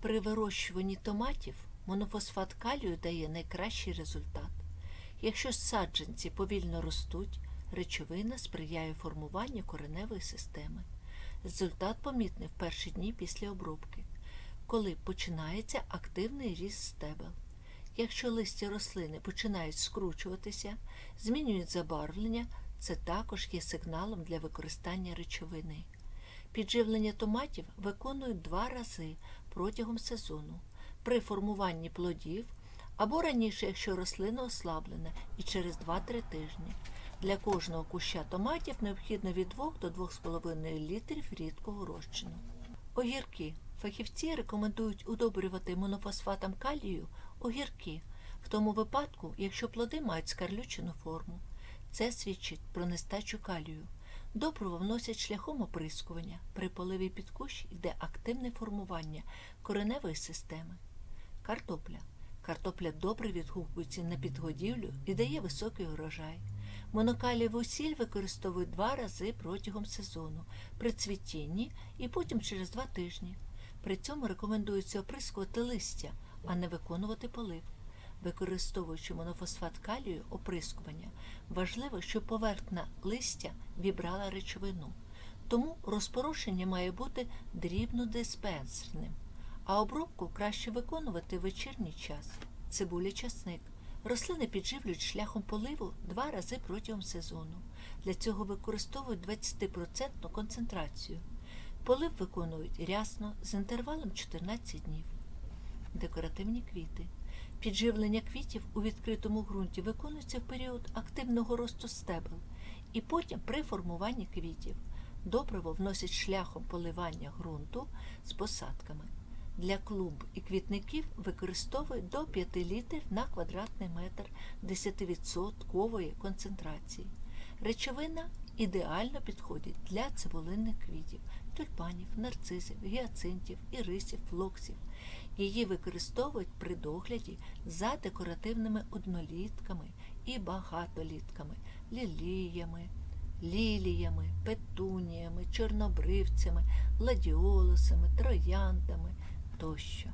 При вирощуванні томатів монофосфат калію дає найкращий результат. Якщо саджанці повільно ростуть, речовина сприяє формуванню кореневої системи. Результат помітний в перші дні після обробки, коли починається активний ріст стебел. Якщо листя рослини починають скручуватися, змінюють забарвлення, це також є сигналом для використання речовини. Підживлення томатів виконують два рази протягом сезону при формуванні плодів або раніше, якщо рослина ослаблена, і через 2-3 тижні. Для кожного куща томатів необхідно від 2 до 2,5 літрів рідкого розчину. Огірки. Фахівці рекомендують удобрювати монофосфатом калію огірки, в тому випадку, якщо плоди мають скарлючену форму. Це свідчить про нестачу калію. Добриво вносять шляхом оприскування. При поливі під кущ йде активне формування кореневої системи. Картопля. Картопля добре відгукується на підгодівлю і дає високий урожай. Монокалієву сіль використовують два рази протягом сезону при цвітінні і потім через два тижні. При цьому рекомендується оприскувати листя, а не виконувати полив. Використовуючи монофосфат калію оприскування, важливо, щоб поверхня листя вібрала речовину. Тому розпорошення має бути дрібнодисперсним, а обробку краще виконувати в вечірній час. Цибуля часник. Рослини підживлюють шляхом поливу два рази протягом сезону. Для цього використовують 20% концентрацію. Полив виконують рясно з інтервалом 14 днів. Декоративні квіти. Підживлення квітів у відкритому ґрунті виконується в період активного росту стебел і потім при формуванні квітів. Добриво вносять шляхом поливання ґрунту з посадками. Для клумб і квітників використовують до 5 літрів на квадратний метр 10% концентрації. Речовина ідеально підходить для цибулинних квітів, тюльпанів, нарцизів, гіацинтів, ірисів, флоксів. Її використовують при догляді за декоративними однолітками і багатолітками, ліліями, ліліями, петуніями, чорнобривцями, гладіолусами, трояндами тощо.